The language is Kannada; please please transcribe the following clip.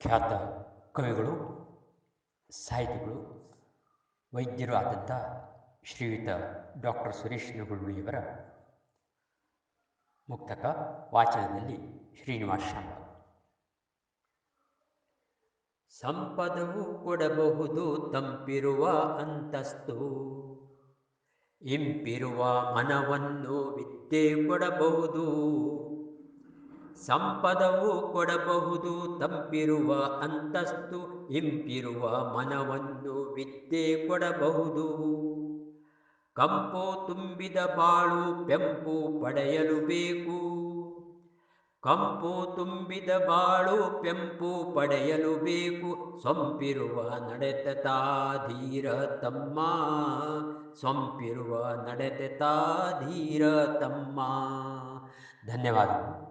ಖ್ಯಾತ ಕವಿಗಳು, ಸಾಹಿತಿಗಳು, ವೈದ್ಯರು ಆದಂಥ ಶ್ರೀಯುತ ಡಾಕ್ಟರ್ ಸುರೇಶ್ ನಗುಳ್ವಿಯವರ ಮುಕ್ತಕ ವಾಚನದಲ್ಲಿ ಶ್ರೀನಿವಾಸ ಶಾಮ ಸಂಪದವು ಕೊಡಬಹುದು ತಂಪಿರುವ ಅಂತಸ್ತು, ಇಂಪಿರುವ ಮನವನ್ನು ವಿದ್ಯೆ ಕೊಡಬಹುದು. ಸಂಪದವು ಕೊಡಬಹುದು, ತಂಪಿರುವ ಅಂತಸ್ತು ಇಂಪಿರುವ ಮನವನ್ನು ವಿದ್ಯೆ ಕೊಡಬಹುದು. ಕಂಪು ತುಂಬಿದ ಬಾಳು ಪೆಂಪು ಪಡೆಯಲು ಬೇಕು. ಕಂಪು ತುಂಬಿದ ಬಾಳು ಪೆಂಪು ಪಡೆಯಲು ಬೇಕು. ಸೊಂಪಿರುವ ನಡೆತ ಧೀರ ತಮ್ಮ. ಸೊಂಪಿರುವ ನಡೆತ ಧೀರ ತಮ್ಮ. ಧನ್ಯವಾದಗಳು.